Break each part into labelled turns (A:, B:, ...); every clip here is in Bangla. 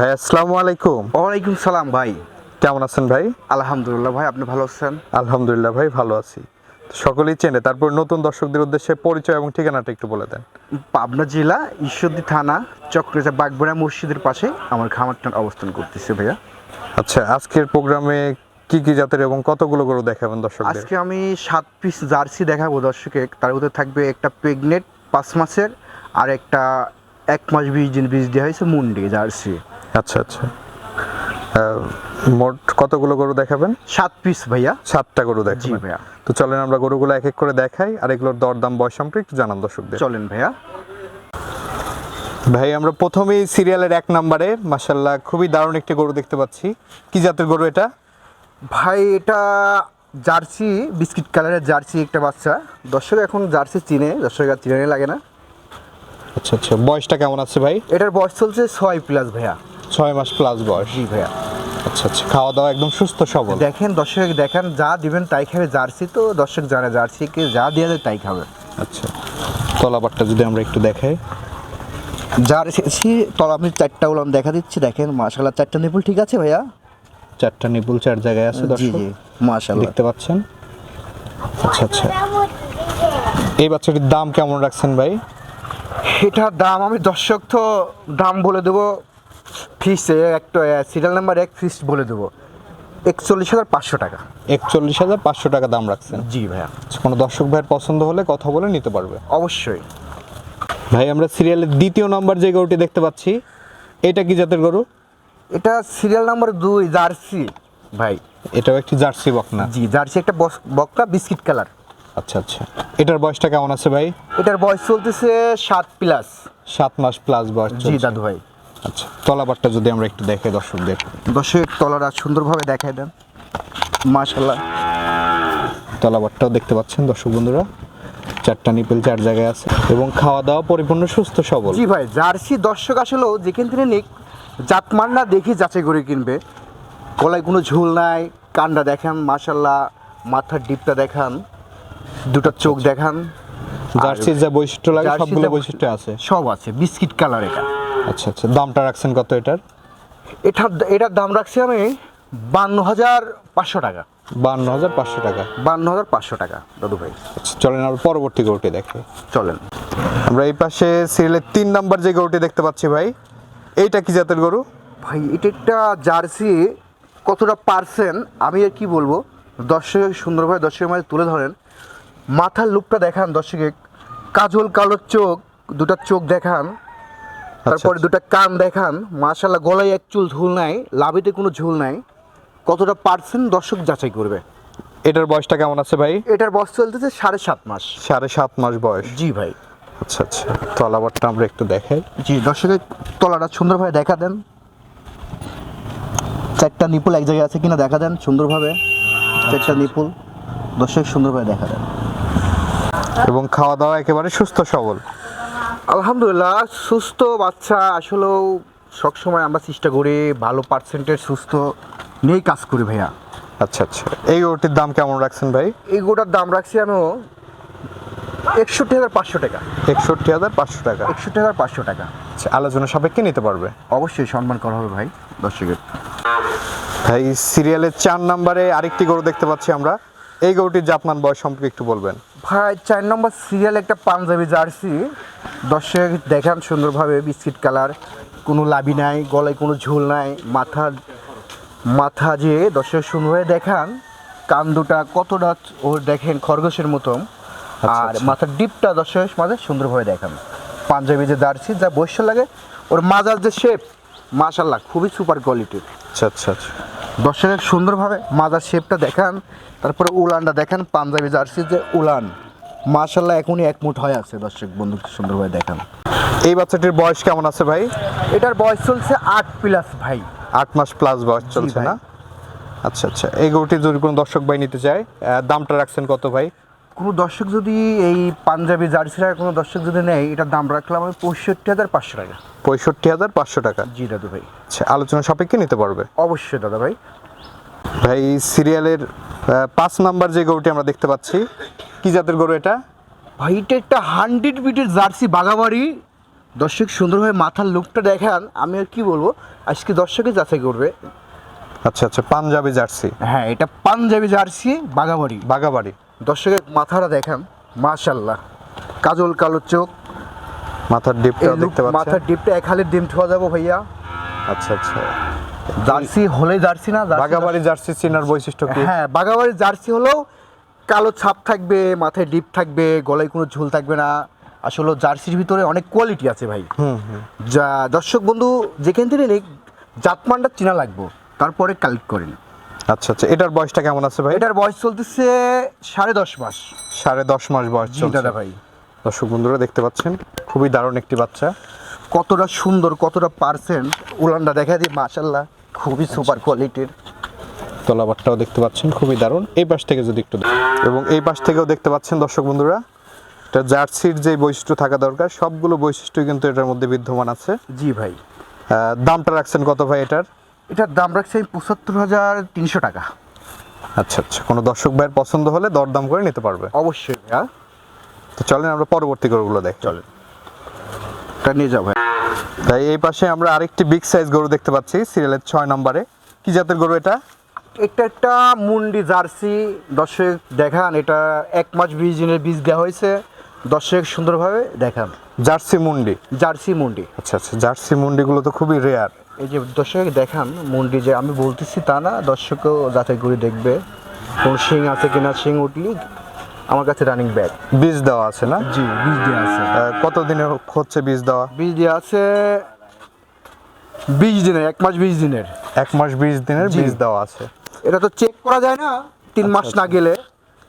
A: ভাই আসসালামু আলাইকুম।
B: ওয়ালাইকুম সালাম ভাই।
A: কেমন আছেন ভাই?
B: আলহামদুলিল্লাহ ভাই আপনি ভালো আছেন?
A: আলহামদুলিল্লাহ ভাই ভালো আছি। সকলেই চেনে তারপর নতুন দর্শকদের উদ্দেশ্যে পরিচয় এবং ঠিকানাটা একটু বলে দেন।
B: পাবনা জেলা ঈশ্বরদী থানা চক্রজা বাগবেড়া মসজিদের পাশে আমার খামারটা অবস্থান করতেছে ভাইয়া।
A: আচ্ছা আজকের প্রোগ্রামে কি কি জাতের এবং কতগুলো গরু দেখাবেন দর্শক
B: আজকে আমি সাত পিস জার্সি দেখাবো দর্শকে। তার মধ্যে থাকবে একটা প্রেগনেন্ট পাঁচ মাসের আর একটা এক মাস বিশ দিন বীজ দেওয়া হয়েছে মুন্ডি জার্সি।
A: আচ্ছা আচ্ছা। মোট কতগুলো গরু দেখাবেন?
B: সাত পিস ভাইয়া।
A: সাতটা গরু দেখাবেন।
B: ভাইয়া।
A: তো চলেন আমরা গরুগুলো এক এক করে দেখাই আর এগুলোর দরদাম বয়স সম্পর্কে একটু জানান দর্শকদের।
B: চলেন ভাইয়া।
A: ভাই আমরা প্রথমেই সিরিয়ালের এক নম্বরে মাসাল্লাহ খুবই দারুণ একটি গরু দেখতে পাচ্ছি। কি জাতের গরু এটা?
B: ভাই এটা জার্সি বিস্কিট কালারের জার্সি একটা বাচ্চা। দর্শক এখন জার্সি চিনে দর্শক আর চিনে লাগে না।
A: আচ্ছা আচ্ছা। বয়সটা কেমন আছে ভাই?
B: এটার বয়স চলছে ছয় প্লাস ভাইয়া।
A: ছয় মাস প্লাস বয়স।
B: জি ভাইয়া।
A: আচ্ছা আচ্ছা। খাওয়া দাওয়া একদম সুস্থ সবল।
B: দেখেন দর্শক দেখেন যা দিবেন তাই খাবে জার্সি তো দর্শক জানে জার্সিকে যা দেওয়া যায় তাই খাবে।
A: আচ্ছা। তলাবারটা যদি আমরা একটু দেখাই।
B: জার্সি তল আমি চারটা উলান দেখা দিচ্ছি দেখেন মাশাল্লাহ চারটা নিপুল ঠিক আছে ভাইয়া?
A: চারটা নিপুল চার জায়গায় আছে দর্শক।
B: মাশাল্লাহ
A: দেখতে পাচ্ছেন? আচ্ছা আচ্ছা। এই বাচ্চাটির দাম কেমন রাখছেন ভাই?
B: এটার দাম আমি দর্শক তো দাম বলে দেবো ফিসে একটা সিরিয়াল নাম্বার এক ফিস বলে দেবো। একচল্লিশ হাজার পাঁচশো টাকা।
A: একচল্লিশ হাজার পাঁচশো টাকা দাম রাখছেন?
B: জি ভাইয়া।
A: আচ্ছা, কোনো দর্শক ভাইয়ের পছন্দ হলে কথা বলে নিতে পারবে।
B: অবশ্যই।
A: ভাই আমরা সিরিয়ালের দ্বিতীয় নম্বর যে গরুটি দেখতে পাচ্ছি এটা কি জাতের গরু?
B: এটা সিরিয়াল নাম্বার দুই জার্সি ভাই।
A: এটাও একটি জার্সি বকনা।
B: জি জার্সি একটা বক্কা বিস্কিট কালার।
A: আচ্ছা আচ্ছা। এটার বয়সটা কেমন আছে ভাই?
B: এটার বয়স চলতেছে সাত প্লাস
A: সাত মাস প্লাস বয়স
B: জি দাদু ভাই।
A: আচ্ছা তলাবারটা যদি আমরা একটু দেখাই দর্শকদের।
B: দশের তলারা সুন্দরভাবে দেখাই দেন। মাশাল্লাহ
A: তলাবারটাও দেখতে পাচ্ছেন দর্শক বন্ধুরা। চারটা নিপেল চার জায়গায় আছে এবং খাওয়া দাওয়া পরিপূর্ণ সুস্থ সবল।
B: জি ভাই জার্সি দর্শক আসলেও যেখান থেকে নিক জাতমান না দেখি যাচাই করে কিনবে। গলায় কোনো ঝুল নাই কান্ডা দেখান মাশাল্লাহ মাথার ডিপটা দেখান দুটো চোখ দেখান।
A: জার্সির যা বৈশিষ্ট্য লাগে সবগুলো বৈশিষ্ট্য আছে।
B: সব আছে বিস্কিট কালার এটা।
A: আচ্ছা আচ্ছা। দামটা রাখছেন কত এটার?
B: এটা এটার দাম রাখছি আমি বান্ন হাজার পাঁচশো টাকা।
A: বান্ন হাজার পাঁচশো টাকা।
B: বান্ন হাজার পাঁচশো টাকা দাদু ভাই।
A: আচ্ছা চলেন আমরা পরবর্তী গরুটি দেখে।
B: চলেন।
A: আমরা এই পাশে সিরিয়ালের তিন নাম্বার যে গরুটি দেখতে পাচ্ছি ভাই এইটা কি জাতের গরু?
B: ভাই এটা একটা জার্সি কতটা পার্সেন্ট আমি আর কি বলব? দর্শক সুন্দরভাবে দর্শকের মাঝে তুলে ধরেন। মাথার লুকটা দেখান দর্শকে। কাজল কালো চোখ দুটা চোখ দেখান। তারপরে
A: আচ্ছা।
B: দুটা কান দেখান। মাশাল্লাহ গলায় এক চুল ঝুল নাই লাভিতে কোনো ঝুল নাই। কতটা পার্সেন্ট দর্শক যাচাই করবে?
A: এটার বয়সটা কেমন আছে ভাই?
B: এটার বয়স চলতেছে সাড়ে সাত মাস।
A: সাড়ে সাত মাস বয়স।
B: জি ভাই।
A: আচ্ছা আচ্ছা। তলাবারটা আমরা একটু দেখাই।
B: জি দর্শকের তলাটা সুন্দরভাবে দেখা দেন। চারটা নিপুল এক জায়গায় আছে কিনা দেখা দেন সুন্দরভাবে। চারটা নিপুল দর্শক সুন্দরভাবে দেখা দেন।
A: এবং খাওয়া দাওয়া একেবারে সুস্থ সবল।
B: আলহামদুলিল্লাহ সুস্থ বাচ্চা। আসলেও সবসময় আমরা চেষ্টা করি ভালো পার্সেন্টের সুস্থ নিয়েই কাজ করি ভাইয়া।
A: আচ্ছা আচ্ছা। এই গরুটির দাম কেমন রাখছেন ভাই?
B: এই গোটার দাম রাখছি আমি একষট্টি হাজার পাঁচশো টাকা।
A: একষট্টি হাজার পাঁচশো টাকা।
B: একষট্টি হাজার পাঁচশো টাকা।
A: আচ্ছা আলোচনা সাপেক্ষে নিতে পারবে?
B: অবশ্যই সম্মান করা হবে ভাই দর্শকের
A: ভাই সিরিয়ালের চার নাম্বারে আরেকটি গরু দেখতে পাচ্ছি আমরা। এই গরুটির জাতমান বয়স সম্পর্কে একটু বলবেন।
B: ভাই চার নম্বর সিরিয়াল একটা পাঞ্জাবি জার্সি। দর্শক দেখান সুন্দরভাবে বিস্কিট কালার কোনো লাভি নাই গলায় কোনো ঝোল নাই মাথার মাথা যে দর্শক সুন্দরভাবে দেখান কান দুটা কতটা ওর দেখেন খরগোশের মতন।
A: আচ্ছা,
B: আর
A: আচ্ছা।
B: মাথার ডিপটা দর্শকের মাঝে সুন্দরভাবে দেখান। পাঞ্জাবি যে জার্সি যা বৈশ্য লাগে ওর মাজার যে শেপ মাশাল্লাহ খুবই সুপার কোয়ালিটির
A: আচ্ছা আচ্ছা আচ্ছা।
B: দর্শকের সুন্দরভাবে মাজার শেপটা দেখান তারপরে উলানটা দেখান পাঞ্জাবি জার্সি যে উলান। মার্শাল্লাহ এখনই এক মুঠ হয়ে আছে দর্শক বন্ধু সুন্দরভাবে দেখান।
A: এই বাচ্চাটির বয়স কেমন আছে ভাই?
B: এটার বয়স চলছে আট প্লাস ভাই।
A: আট মাস প্লাস বয়স চলছে। না? আচ্ছা আচ্ছা। এই গরুটি যদি কোনো দর্শক ভাই নিতে চায় দামটা রাখছেন কত ভাই?
B: কোনো দর্শক যদি এই পাঞ্জাবি জার্সিটা কোনো দর্শক যদি নেয় এটার দাম রাখলাম আমি পঁয়ষট্টি হাজার পাঁচশো টাকা।
A: পঁয়ষট্টি হাজার পাঁচশো টাকা?
B: জি দাদু ভাই।
A: আচ্ছা আলোচনা সাপেক্ষে নিতে পারবে?
B: অবশ্যই দাদা ভাই।
A: ভাই সিরিয়ালের পাঁচ নাম্বার যে গরুটি আমরা দেখতে পাচ্ছি কি জাতের গরু এটা?
B: ভাই এটা একটা হান্ড্রেড বিটের জার্সি বাগাবাড়ি দর্শক সুন্দরভাবে মাথার লুকটা দেখান আমি আর কি বলব আজকে দর্শকে যাচাই করবে।
A: আচ্ছা আচ্ছা পাঞ্জাবি জার্সি।
B: হ্যাঁ এটা পাঞ্জাবি জার্সি বাগাবাড়ি
A: বাগাবাড়ি
B: দর্শকের মাথাটা দেখান মাশাল্লাহ কাজল কালো চোখ।
A: মাথার
B: ডিপটা
A: দেখতে পাচ্ছেন?
B: মাথার ডিপটা এক হালের ডিম ঠোয়া যাব ভাইয়া।
A: আচ্ছা আচ্ছা।
B: জার্সি হলে জার্সি না
A: বাগাবাড়ি জার্সি চিনার বৈশিষ্ট্য কি?
B: হ্যাঁ বাগাবাড়ির জার্সি হলেও কালো ছাপ থাকবে মাথায় ডিপ থাকবে গলায় কোনো ঝুল থাকবে না। আসলে জার্সির ভিতরে অনেক কোয়ালিটি আছে ভাই। যা দর্শক বন্ধু যেখান থেকে জাতমানটা চেনা লাগবো। তারপরে কালেক্ট করেন।
A: আচ্ছা আচ্ছা এটার বয়সটা কেমন আছে ভাই?
B: এটার বয়স চলতেছে সাড়ে দশ মাস।
A: সাড়ে দশ মাস বয়স চলছে
B: দাদা ভাই।
A: দর্শক বন্ধুরা দেখতে পাচ্ছেন খুবই দারুণ একটি বাচ্চা।
B: কতটা সুন্দর কতটা পার্সেন্ট উলানটা দেখা দিই মাশাল্লাহ খুবই সুপার কোয়ালিটির।
A: তলাবারটাও দেখতে পাচ্ছেন খুবই দারুণ। এই পাশ থেকে যদি একটু এবং এই পাশ থেকেও দেখতে পাচ্ছেন দর্শক বন্ধুরা এটা জার্সির যে বৈশিষ্ট্য থাকা দরকার সবগুলো বৈশিষ্ট্য কিন্তু এটার মধ্যে বিদ্যমান আছে।
B: জি ভাই।
A: দামটা রাখছেন কত ভাই এটার?
B: এটার দাম রাখছে আমি পঁচাত্তর হাজার তিনশো টাকা।
A: আচ্ছা আচ্ছা। কোনো দর্শক ভাইয়ের পছন্দ হলে দরদাম করে নিতে পারবে।
B: অবশ্যই ভাইয়া।
A: তো চলেন আমরা পরবর্তী গরুগুলো দেখ।
B: চলেন। এটা নিয়ে যাও ভাই
A: তাই এই পাশে আমরা আরেকটি বিগ সাইজ গরু দেখতে পাচ্ছি সিরিয়ালের ছয় নম্বরে। কি জাতের গরু এটা?
B: এটা একটা মুন্ডি জার্সি। দর্শক দেখান এটা এক মাস বিশ দিনের বীজ দেওয়া হয়েছে। দর্শক সুন্দরভাবে দেখান।
A: জার্সি মুন্ডি?
B: জার্সি মুন্ডি।
A: আচ্ছা আচ্ছা। জার্সি মুন্ডিগুলো তো খুবই রেয়ার
B: এই যে দর্শক দেখান মন্ডি যে আমি বলতেছি তা না দর্শকও যাচাই করে দেখবে। কোন শিং আছে কিনা শিং উঠলি আমার কাছে রানিং ব্যাগ
A: বীজ দেওয়া আছে না?
B: জি বীজ দেওয়া আছে।
A: আহ, কত দিনে হচ্ছে বীজ দেওয়া?
B: বীজ দেওয়া আছে বিশ দিনের এক মাস বিশ দিনের।
A: এক মাস বিশ দিনের বীজ দেওয়া আছে।
B: এটা তো চেক করা যায় না তিন মাস না গেলে।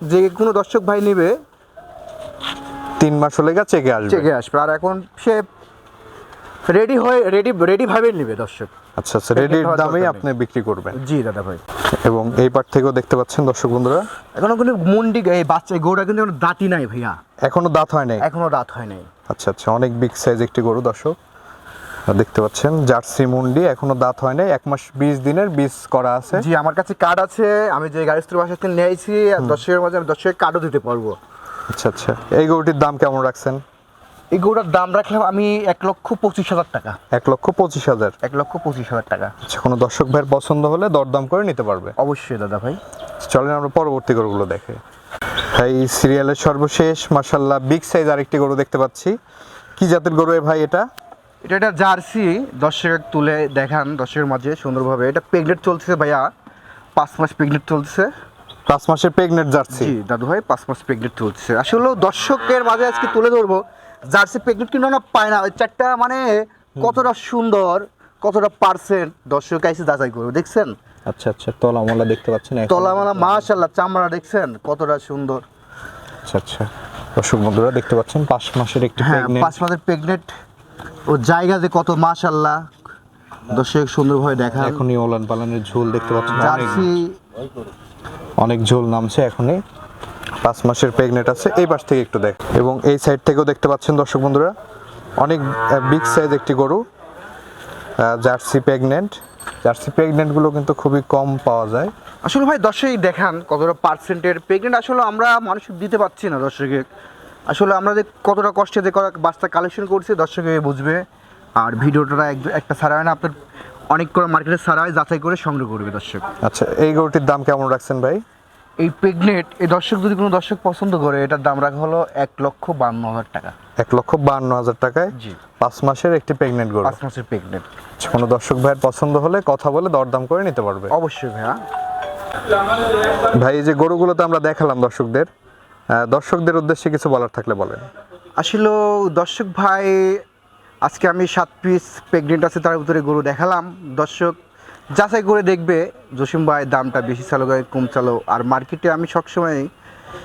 B: যে কোনো দর্শক ভাই নেবে
A: তিন মাস হলে গা চেকে আসবে।
B: চেকে আসবে। আর এখন সে রেডি হয়ে রেডি রেডি ভাবে নেবে দর্শক।
A: আচ্ছা আচ্ছা রেডির
B: হওয়ার
A: দামেই আপনি বিক্রি করবেন।
B: জি দাদা ভাই।
A: এবং এই পার থেকেও দেখতে পাচ্ছেন দর্শক বন্ধুরা।
B: এখনও কিন্তু মুন্ডি এই বাচ্চা গরুটা কিন্তু এখনও দাঁতই নাই ভাইয়া।
A: এখনও দাঁত হয় নাই?
B: এখনও দাঁত হয় নাই।
A: আচ্ছা আচ্ছা অনেক বিগ সাইজ একটি গরু দর্শক। দেখতে পাচ্ছেন জার্সি মুন্ডি এখনও দাঁত হয় নাই। এক মাস বিশ দিনের বীজ করা আছে।
B: জি আমার কাছে কার্ড আছে। আমি যে গাড়ি বাসা থেকে নিয়েছি আর দর্শকের মাঝে আমি দর্শকের কার্ডও দিতে পারব।
A: আচ্ছা আচ্ছা এই গরুটির দাম কেমন রাখছেন?
B: এই গরুটার দাম রাখলাম আমি এক লক্ষ পঁচিশ হাজার টাকা।
A: এক লক্ষ পঁচিশ হাজার?
B: এক লক্ষ পঁচিশ হাজার টাকা।
A: আচ্ছা কোনো দর্শক ভাইয়ের পছন্দ হলে দরদাম করে নিতে পারবে।
B: অবশ্যই দাদা ভাই।
A: চলেন আমরা পরবর্তী গরুগুলো দেখে। এই সিরিয়ালের সর্বশেষ মাসাল্লাহ বিগ সাইজ আরেকটি গরু দেখতে পাচ্ছি। কি জাতের গরু ভাই এটা?
B: এটা একটা জার্সি। দর্শকের তুলে দেখান দর্শকের মাঝে সুন্দরভাবে। এটা প্রেগনেন্ট চলছে ভাইয়া। পাঁচ মাস প্রেগনেন্ট চলছে
A: পাঁচ মাসের প্রেগনেন্ট জার্সি।
B: জি দাদু ভাই পাঁচ মাস প্রেগনেন্ট চলছে আসলে দর্শকের মাঝে আজকে তুলে ধরবো। জার্সি প্রেগনেন্ট কিন্তু না পায় না। ওই চারটা মানে কতটা সুন্দর কতটা পার্সেন্ট দর্শক এসে যাচাই করবে দেখছেন?
A: আচ্ছা আচ্ছা তলামলা দেখতে পাচ্ছেন।
B: তলামালা মাশাল্লাহ চামড়া দেখছেন কতটা সুন্দর।
A: আচ্ছা আচ্ছা। দর্শক বন্ধুরা দেখতে পাচ্ছেন পাঁচ মাসের একটি
B: হ্যাঁ পাঁচ মাসের প্রেগনেন্ট ও জায়গা যে কত মাশাল্লাহ দর্শক সুন্দরভাবে দেখা
A: এখনই ওলান পালানের ঝোল দেখতে পাচ্ছেন।
B: জার্সি।
A: অনেক ঝোল নামছে এখনই। পাঁচ মাসের প্রেগনেন্ট আছে এই পাশ থেকে একটু দেখ। এবং এই সাইড থেকেও দেখতে পাচ্ছেন দর্শক বন্ধুরা অনেক বিগ সাইজ একটি গরু জার্সি প্রেগনেন্ট জার্সি প্রেগনেন্টগুলো কিন্তু খুবই কম পাওয়া যায়।
B: আসলে ভাই দর্শক দেখান কতটা পার্সেন্টের প্রেগনেন্ট আসলে আমরা মানুষ দিতে পারছি না দর্শকে আসলে আমরা যে কতটা কষ্টে যে কটা বাচ্চা কালেকশন করছি দর্শকে বুঝবে। আর ভিডিওটা এক- একটা ছাড়া হয় না আপনার অনেক করে মার্কেটে ছাড়া হয় যাচাই করে সংগ্রহ করবে দর্শক।
A: আচ্ছা এই গরুটির দাম কেমন রাখছেন ভাই?
B: এই প্রেগনেন্ট এই দর্শক যদি কোনো দর্শক পছন্দ করে এটার দাম রাখা হলো এক লক্ষ বান্ন হাজার টাকা।
A: এক লক্ষ বান্ন হাজার টাকায়
B: জি।
A: পাঁচ মাসের একটি প্রেগনেন্ট গরু।
B: পাঁচ মাসের প্রেগনেন্ট
A: আচ্ছা, কোনো দর্শক ভাইয়ের পছন্দ হলে কথা বলে দরদাম করে নিতে পারবে।
B: অবশ্যই ভাইয়া।
A: ভাই এই যে গরুগুলোতে আমরা দেখালাম দর্শকদের দর্শকদের উদ্দেশ্যে কিছু বলার থাকলে বলেন।
B: আসলে দর্শক ভাই আজকে আমি সাত পিস প্রেগনেন্ট আছে তার ভিতরে গরু দেখালাম। দর্শক যাচাই করে দেখবে জসিম ভাই দামটা বেশি চালো গায়ে কম চালো আর মার্কেটে আমি সবসময়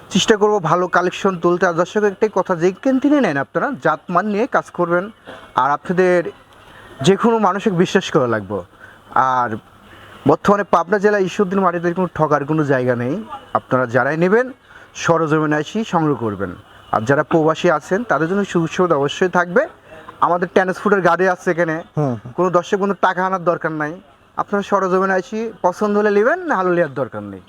B: চেষ্টা করব ভালো কালেকশন তুলতে। আর দর্শক একটাই কথা যেখান থেকে নেন আপনারা জাতমান নিয়ে কাজ করবেন। আর আপনাদের যে কোনো মানুষকে বিশ্বাস করা লাগবে। আর বর্তমানে পাবনা জেলা ঈশ্বরদিন মাটিতে কোনো ঠকার কোনো জায়গা নেই। আপনারা যারাই নেবেন সরজমিনে আসি সংগ্রহ করবেন। আর যারা প্রবাসী আছেন তাদের জন্য সুযোগ সুবিধা অবশ্যই থাকবে। আমাদের ট্রান্সপোর্টের গাড়ি আছে এখানে। কোনো দর্শক কোনো টাকা আনার দরকার নাই। আপনারা সরজমিনে আসি পছন্দ হলে নেবেন না হলে নেওয়ার দরকার নেই।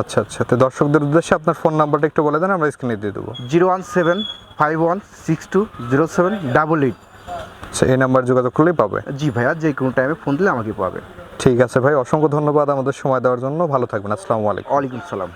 A: আচ্ছা আচ্ছা। তো দর্শকদের উদ্দেশ্যে আপনার ফোন নাম্বারটা একটু বলে দেন আমরা স্ক্রিনে দিয়ে দেবো।
B: Zero one seven five one six two zero seven double eight
A: আচ্ছা এই নাম্বার যোগাযোগ করলেই পাবে।
B: জি ভাইয়া যে কোনো টাইমে ফোন দিলে আমাকে পাবে।
A: ঠিক আছে ভাই অসংখ্য ধন্যবাদ আমাদের সময় দেওয়ার জন্য। ভালো থাকবেন আসসালামু আলাইকুম।
B: ওয়ালাইকুম সালাম